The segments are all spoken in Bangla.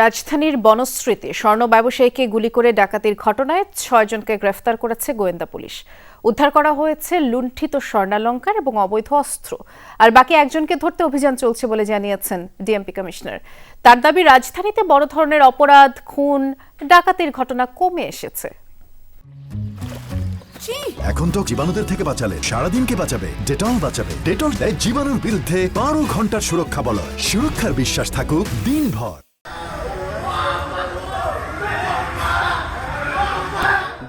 রাজধানীর বনশ্রীতে স্বর্ণ ব্যবসায়ীকে গুলি করে ডাকাতির ঘটনায় ছয়জনকে গ্রেফতার করেছে গোয়েন্দা পুলিশ। উদ্ধার করা হয়েছে লুণ্ঠিত স্বর্ণালঙ্কার এবং অবৈধ অস্ত্র। আর বাকি একজনকে ধরতে অভিযান চলছে বলে জানিয়েছেন ডিএমপি কমিশনার। তার দাবি রাজধানীতে বড় ধরনের অপরাধ খুন ডাকাতির ঘটনা কমে এসেছে। এখন তো জীবাণুদের থেকে বাঁচালে সারাদিনকে বাঁচাবে? ডেটল বাঁচাবে। ডেটল দেয় জীবাণুর বিরুদ্ধে বারো ঘণ্টার সুরক্ষা বলয়। সুরক্ষার বিশ্বাস থাকুক দিনভর।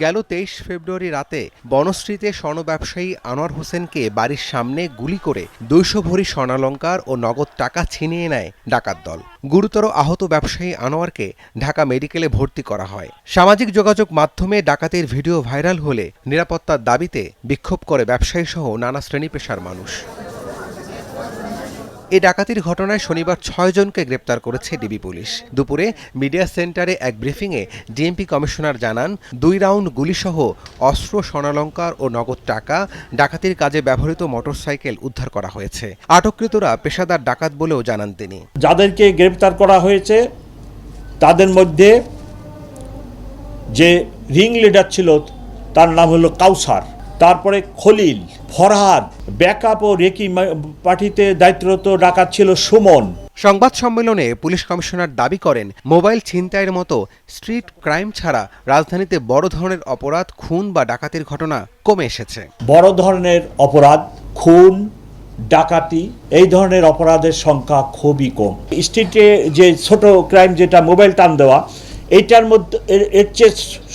গেল তেইশ ফেব্রুয়ারি রাতে বনশ্রীতে স্বর্ণ ব্যবসায়ী আনোয়ার হোসেনকে বাড়ির সামনে গুলি করে দুইশো ভরি স্বর্ণালঙ্কার ও নগদ টাকা ছিনিয়ে নেয় ডাকাত দল। গুরুতর আহত ব্যবসায়ী আনোয়ারকে ঢাকা মেডিকেলে ভর্তি করা হয়। সামাজিক যোগাযোগ মাধ্যমে ডাকাতির ভিডিও ভাইরাল হলে নিরাপত্তার দাবিতে বিক্ষোভ করে ব্যবসায়ী সহ নানা শ্রেণি পেশার মানুষ। এই ডাকাতির ঘটনায় শনিবার ছয়জনকে গ্রেপ্তার করেছে ডিবি পুলিশ। দুপুরে মিডিয়া সেন্টারে এক ব্রিফিংয়ে ডিএমপি কমিশনার জানান, দুই রাউন্ড গুলিসহ অস্ত্র, স্বর্ণালঙ্কার ও নগদ টাকা ডাকাতির কাজে ব্যবহৃত মোটরসাইকেল উদ্ধার করা হয়েছে। আটককৃতরা পেশাদার ডাকাত বলেও জানান তিনি। যাদেরকে গ্রেপ্তার করা হয়েছে, তাদের মধ্যে যে রিং লিডার ছিল, তার নাম হলো কাউসার। তারপরে খলিল ফরহাদ ব্যাকআপ ও রেকি পার্টিতে দায়িত্বরত ডাকাত ছিল সুমন। সংবাদ সম্মেলনে পুলিশ কমিশনার দাবি করেন মোবাইল ছিনতাইয়ের মতো স্ট্রিট ক্রাইম ছাড়া রাজধানীতে বড় ধরনের অপরাধ খুন বা ডাকাতির ঘটনা কমে এসেছে। বড় ধরনের অপরাধ খুন ডাকাতি এই ধরনের অপরাধের সংখ্যা খুবই কম। স্ট্রিটে যে ছোট ক্রাইম যেটা মোবাইল টান দেওয়া এইটার মধ্যে এর চেয়ে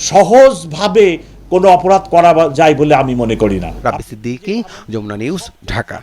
সহজভাবে কোনো অপরাধ করা যায় বলে আমি মনে করি না। রাবি সিদ্দিকী যমুনা নিউজ ঢাকা।